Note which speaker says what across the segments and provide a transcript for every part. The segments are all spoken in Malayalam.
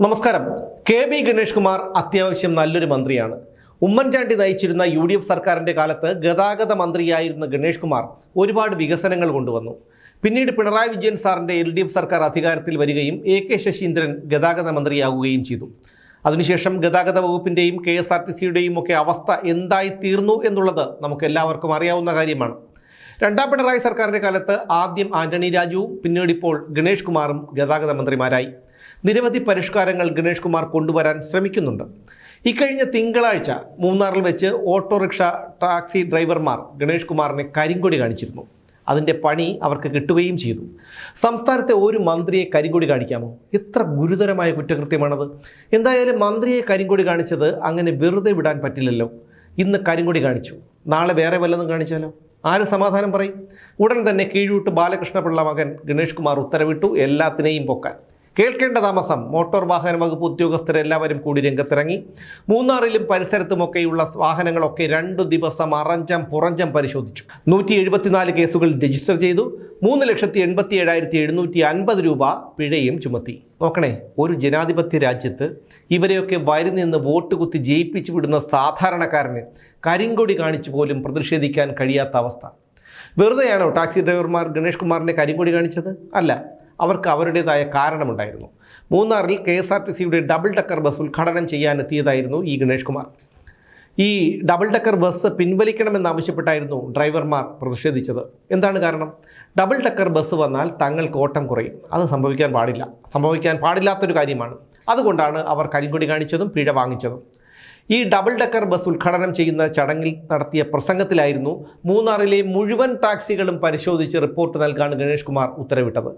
Speaker 1: നമസ്കാരം. കെ ബി ഗണേഷ് കുമാർ അത്യാവശ്യം നല്ലൊരു മന്ത്രിയാണ്. ഉമ്മൻചാണ്ടി നയിച്ചിരുന്ന യു ഡി എഫ് സർക്കാരിന്റെ കാലത്ത് ഗതാഗത മന്ത്രിയായിരുന്ന ഗണേഷ് കുമാർ ഒരുപാട് വികസനങ്ങൾ കൊണ്ടുവന്നു. പിന്നീട് പിണറായി വിജയൻ സാറിന്റെ എൽ ഡി എഫ് സർക്കാർ അധികാരത്തിൽ വരികയും എ കെ ശശീന്ദ്രൻ ഗതാഗത മന്ത്രിയാകുകയും ചെയ്തു. അതിനുശേഷം ഗതാഗത വകുപ്പിന്റെയും കെ എസ് ആർ ടി സിയുടെയും ഒക്കെ അവസ്ഥ എന്തായി തീർന്നു എന്നുള്ളത് നമുക്ക് എല്ലാവർക്കും അറിയാവുന്ന കാര്യമാണ്. രണ്ടാം പിണറായി സർക്കാരിന്റെ കാലത്ത് ആദ്യം ആന്റണി രാജുവും പിന്നീട് ഇപ്പോൾ ഗണേഷ് കുമാറും ഗതാഗത മന്ത്രിമാരായി. നിരവധി പരിഷ്കാരങ്ങൾ ഗണേഷ് കുമാർ കൊണ്ടുവരാൻ ശ്രമിക്കുന്നുണ്ട്. ഇക്കഴിഞ്ഞ തിങ്കളാഴ്ച മൂന്നാറിൽ വെച്ച് ഓട്ടോറിക്ഷ ടാക്സി ഡ്രൈവർമാർ ഗണേഷ് കുമാറിനെ കരിങ്കൊടി കാണിച്ചിരുന്നു. അതിന്റെ പണി അവർക്ക് കിട്ടുകയും ചെയ്തു. സംസ്ഥാനത്തെ ഒരു മന്ത്രിയെ കരിങ്കൊടി കാണിക്കാമോ? എത്ര ഗുരുതരമായ കുറ്റകൃത്യമാണത്. എന്തായാലും മന്ത്രിയെ കരിങ്കൊടി കാണിച്ചത് അങ്ങനെ വെറുതെ വിടാൻ പറ്റില്ലല്ലോ. ഇന്ന് കരിങ്കൊടി കാണിച്ചു. നാളെ വേറെ വല്ലതും കാണിച്ചാലോ? ആര് സമാധാനം പറയും? ഉടൻ തന്നെ കീഴൂട്ട് ബാലകൃഷ്ണപിള്ള മകൻ ഗണേഷ് കുമാർ ഉത്തരവിട്ടു. എല്ലാത്തിനെയും പൊക്കാൻ. കേൾക്കേണ്ട താമസം. മോട്ടോർ വാഹന വകുപ്പ് ഉദ്യോഗസ്ഥരെല്ലാവരും കൂടി രംഗത്തിറങ്ങി. മൂന്നാറിലും പരിസരത്തുമൊക്കെയുള്ള വാഹനങ്ങളൊക്കെ രണ്ടു ദിവസം അറഞ്ചം പുറഞ്ചം പരിശോധിച്ചു. നൂറ്റി എഴുപത്തിനാല് കേസുകൾ രജിസ്റ്റർ ചെയ്തു. മൂന്ന് ലക്ഷത്തി എൺപത്തി ഏഴായിരത്തി എഴുന്നൂറ്റി അൻപത് രൂപ പിഴയും ചുമത്തി. നോക്കണേ ഒരു ജനാധിപത്യ രാജ്യത്ത് ഇവരെയൊക്കെ വരി നിന്ന് വോട്ട് കുത്തി ജയിപ്പിച്ചു വിടുന്ന സാധാരണക്കാരന് കരിങ്കൊടി കാണിച്ചു പോലും പ്രതിഷേധിക്കാൻ കഴിയാത്ത അവസ്ഥ. വെറുതെയാണോ ടാക്സി ഡ്രൈവർമാർ ഗണേഷ് കുമാറിനെ കരിങ്കൊടി കാണിച്ചത്? അല്ല. അവർക്ക് അവരുടേതായ കാരണമുണ്ടായിരുന്നു. മൂന്നാറിൽ കെ എസ് ആർ ടി സിയുടെ ഡബിൾ ഡക്കർ ബസ് ഉദ്ഘാടനം ചെയ്യാനെത്തിയതായിരുന്നു ഈ ഗണേഷ് കുമാർ. ഈ ഡബിൾ ഡക്കർ ബസ് പിൻവലിക്കണമെന്നാവശ്യപ്പെട്ടായിരുന്നു ഡ്രൈവർമാർ പ്രതിഷേധിച്ചത്. എന്താണ് കാരണം? ഡബിൾ ഡക്കർ ബസ് വന്നാൽ തങ്ങൾക്ക് ഓട്ടം കുറയും. അത് സംഭവിക്കാൻ പാടില്ല. സംഭവിക്കാൻ പാടില്ലാത്തൊരു കാര്യമാണ്. അതുകൊണ്ടാണ് അവർ കരിങ്കൊടി കാണിച്ചതും പിഴ വാങ്ങിച്ചതും. ഈ ഡബിൾ ഡക്കർ ബസ് ഉദ്ഘാടനം ചെയ്യുന്ന ചടങ്ങിൽ നടത്തിയ പ്രസംഗത്തിലായിരുന്നു മൂന്നാറിലെ മുഴുവൻ ടാക്സികളും പരിശോധിച്ച് റിപ്പോർട്ട് നൽകാൻ ഗണേഷ് കുമാർ ഉത്തരവിട്ടത്.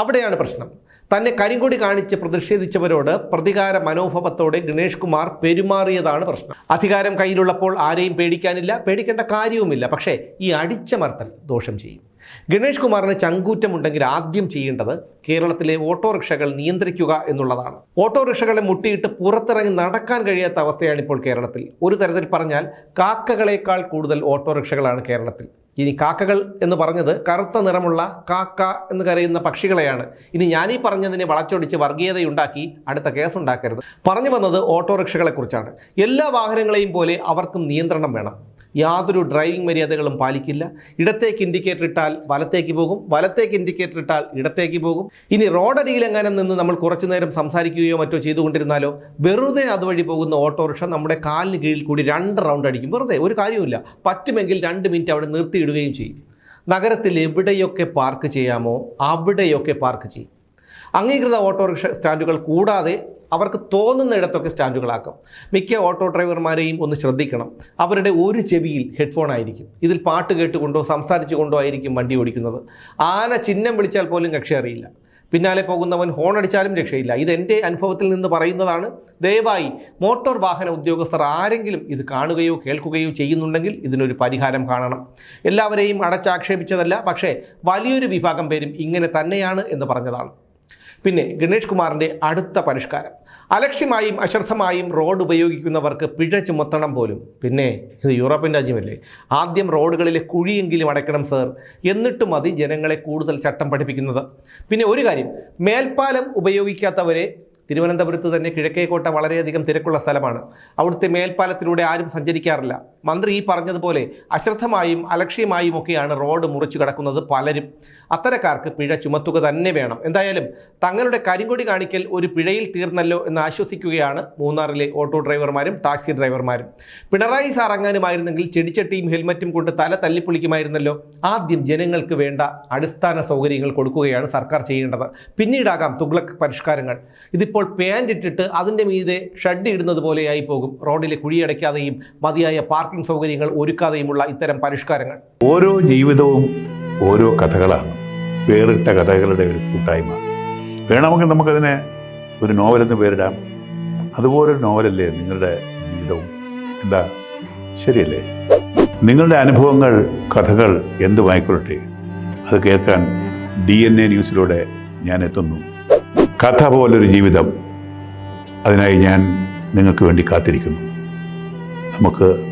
Speaker 1: അവിടെയാണ് പ്രശ്നം. തന്നെ കരിങ്കൊടി കാണിച്ച് പ്രതിഷേധിച്ചവരോട് പ്രതികാര മനോഭാവത്തോടെ ഗണേഷ് കുമാർ പെരുമാറിയതാണ് പ്രശ്നം. അധികാരം കയ്യിലുള്ളപ്പോൾ ആരെയും പേടിക്കാനില്ല പേടിക്കേണ്ട കാര്യവുമില്ല. പക്ഷേ ഈ അടിച്ചമർത്തൽ ദോഷം ചെയ്യും. ഗണേഷ് കുമാറിന് ചങ്കൂറ്റമുണ്ടെങ്കിൽ ആദ്യം ചെയ്യേണ്ടത് കേരളത്തിലെ ഓട്ടോറിക്ഷകൾ നിയന്ത്രിക്കുക എന്നുള്ളതാണ്. ഓട്ടോറിക്ഷകളെ മുട്ടിയിട്ട് പുറത്തിറങ്ങി നടക്കാൻ കഴിയാത്ത അവസ്ഥയാണ് ഇപ്പോൾ കേരളത്തിൽ. ഒരു തരത്തിൽ പറഞ്ഞാൽ കാക്കകളേക്കാൾ കൂടുതൽ ഓട്ടോറിക്ഷകളാണ് കേരളത്തിൽ. ഇനി കാക്കകൾ എന്ന് പറഞ്ഞത് കറുത്ത നിറമുള്ള കാക്ക എന്ന് കരയുന്ന പക്ഷികളെയാണ്. ഇനി ഞാനീ പറഞ്ഞതിനെ വളച്ചൊടിച്ച് വർഗീയതയുണ്ടാക്കി അടുത്ത കേസ് ഉണ്ടാക്കരുത് പറഞ്ഞു വന്നത് ഓട്ടോറിക്ഷകളെക്കുറിച്ചാണ്. എല്ലാ വാഹനങ്ങളെയും പോലെ അവർക്കും നിയന്ത്രണം വേണം. യാതൊരു ഡ്രൈവിംഗ് മര്യാദകളും പാലിക്കില്ല. ഇടത്തേക്ക് ഇൻഡിക്കേറ്റർ ഇട്ടാൽ വലത്തേക്ക് പോകും. വലത്തേക്ക് ഇൻഡിക്കേറ്റർ ഇട്ടാൽ ഇടത്തേക്ക് പോകും. ഇനി റോഡരികിലെങ്ങാനും നിന്ന് നമ്മൾ കുറച്ചു നേരം സംസാരിക്കുകയോ മറ്റോ ചെയ്തുകൊണ്ടിരുന്നാലോ വെറുതെ അതുവഴി പോകുന്ന ഓട്ടോറിക്ഷ നമ്മുടെ കാലിന് കീഴിൽ കൂടി രണ്ട് റൗണ്ട് അടിക്കും. വെറുതെ ഒരു കാര്യമില്ല പറ്റുമെങ്കിൽ രണ്ട് മിനിറ്റ് അവിടെ നിർത്തിയിടുകയും ചെയ്യും. നഗരത്തിൽ എവിടെയൊക്കെ പാർക്ക് ചെയ്യാമോ അവിടെയൊക്കെ പാർക്ക് ചെയ്യും. അംഗീകൃത ഓട്ടോറിക്ഷ സ്റ്റാൻഡുകൾ കൂടാതെ അവർക്ക് തോന്നുന്നിടത്തൊക്കെ സ്റ്റാൻഡുകളാക്കും. മിക്ക ഓട്ടോ ഡ്രൈവർമാരെയും ഒന്ന് ശ്രദ്ധിക്കണം. അവരുടെ ഒരു ചെവിയിൽ ഹെഡ്ഫോൺ ആയിരിക്കും. ഇതിൽ പാട്ട് കേട്ടുകൊണ്ടോ സംസാരിച്ചു കൊണ്ടോ ആയിരിക്കും വണ്ടി ഓടിക്കുന്നത്. ആന ചിഹ്നം വിളിച്ചാൽ പോലും കക്ഷി അറിയില്ല. പിന്നാലെ പോകുന്നവൻ ഹോൺ അടിച്ചാലും രക്ഷയില്ല. ഇത് എന്റെ അനുഭവത്തിൽ നിന്ന് പറയുന്നതാണ്. ദയവായി മോട്ടോർ വാഹന ഉദ്യോഗസ്ഥർ ആരെങ്കിലും ഇത് കാണുകയോ കേൾക്കുകയോ ചെയ്യുന്നുണ്ടെങ്കിൽ ഇതിനൊരു പരിഹാരം കാണണം. എല്ലാവരെയും അടച്ചാക്ഷേപിച്ചതല്ല പക്ഷേ വലിയൊരു വിഭാഗം പേരും ഇങ്ങനെ തന്നെയാണ് എന്ന് പറഞ്ഞതാണ്. പിന്നെ ഗണേഷ് കുമാറിന്റെ അടുത്ത പരിഷ്കാരം. അലക്ഷ്യമായും അശ്രദ്ധമായും റോഡ് ഉപയോഗിക്കുന്നവർക്ക് പിഴ ചുമത്തണം പോലും. പിന്നെ ഇത് യൂറോപ്യൻ രാജ്യമല്ലേ? ആദ്യം റോഡുകളിലെ കുഴിയെങ്കിലും അടയ്ക്കണം സർ. എന്നിട്ട് മതി ജനങ്ങളെ കൂടുതൽ ചട്ടം പഠിപ്പിക്കുന്നത്. പിന്നെ ഒരു കാര്യം മേൽപ്പാലം ഉപയോഗിക്കാത്തവരെ തിരുവനന്തപുരത്ത് തന്നെ കിഴക്കേക്കോട്ട വളരെയധികം തിരക്കുള്ള സ്ഥലമാണ്. അവിടുത്തെ മേൽപ്പാലത്തിലൂടെ ആരും സഞ്ചരിക്കാറില്ല. മന്ത്രി ഈ പറഞ്ഞതുപോലെ അശ്രദ്ധമായും അലക്ഷ്യമായും ഒക്കെയാണ് റോഡ് മുറിച്ചു കിടക്കുന്നത് പലരും. അത്തരക്കാർക്ക് പിഴ ചുമത്തുക തന്നെ വേണം. എന്തായാലും തങ്ങളുടെ കരിങ്കൊടി കാണിക്കൽ ഒരു പിഴയിൽ തീർന്നല്ലോ എന്ന് ആശ്വസിക്കുകയാണ് മൂന്നാറിലെ ഓട്ടോ ഡ്രൈവർമാരും ടാക്സി ഡ്രൈവർമാരും. പിണറായി സാർ അങ്ങാനുമായിരുന്നെങ്കിൽ ചെടിച്ചട്ടിയും ഹെൽമറ്റും കൊണ്ട് തല തല്ലിപ്പൊളിക്കുമായിരുന്നല്ലോ. ആദ്യം ജനങ്ങൾക്ക് വേണ്ട അടിസ്ഥാന സൗകര്യങ്ങൾ കൊടുക്കുകയാണ് സർക്കാർ ചെയ്യേണ്ടത്. പിന്നീടാകാം തുഗ്ലക് പരിഷ്കാരങ്ങൾ. ഇതിപ്പോൾ പാന്റ് ഇട്ടിട്ട് അതിന്റെ മീതെ ഷഡ് ഇടുന്നത് പോലെയായി പോകും. റോഡിലെ കുഴിയടയ്ക്കാതെയും മതിയായ പാർക്കിംഗ് സൗകര്യങ്ങൾ ഒരുക്കാതെയുമുള്ള ഇത്തരം പരിഷ്കാരങ്ങൾ.
Speaker 2: ഓരോ ജീവിതവും ഓരോ കഥകളാണ്. വേറിട്ട കഥകളുടെ ഒരു കൂട്ടായ്മ. വേണമെങ്കിൽ നമുക്കതിനെ ഒരു നോവലെന്ന് പേരിടാം. അതുപോലൊരു നോവലല്ലേ നിങ്ങളുടെ ജീവിതവും? എന്താ? ശരിയല്ലേ? നിങ്ങളുടെ അനുഭവങ്ങൾ കഥകൾ എന്തുമായിക്കൊള്ളട്ടെ അത് കേൾക്കാൻ ഡി എൻ എ ന്യൂസിലൂടെ ഞാൻ എത്തുന്നു. കഥ പോലൊരു ജീവിതം. അതിനായി ഞാൻ നിങ്ങൾക്ക് വേണ്ടി കാത്തിരിക്കുന്നു. നമുക്ക്